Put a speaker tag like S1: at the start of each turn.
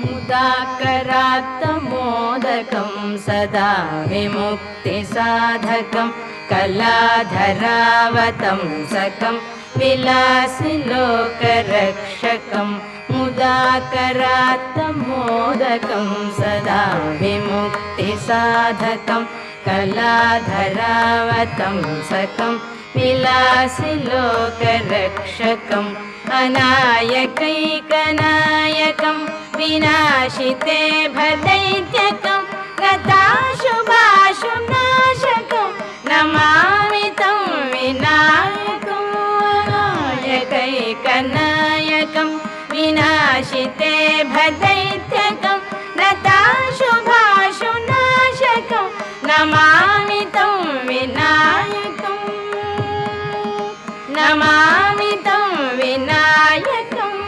S1: मुदाकरात्तमोदकं सदा विमुक्तिसाधकं कलाधरावतं सकं विलासिलोकरक्षकं मुदाकरात्तमोदकं सदा विमुक्तिसाधकं कलाधरावतं सकं विलासिलोकरक्षकम् अनायकैकनायकं विनाशिते भदैत्यकं गताशुभाषुनाशकं नमामि तं विनायकैकनायकं विनाशिते भदैत्यकं गताशुभाशु नाशकं नमामि तं विनायकं नमामि तं विनायकम्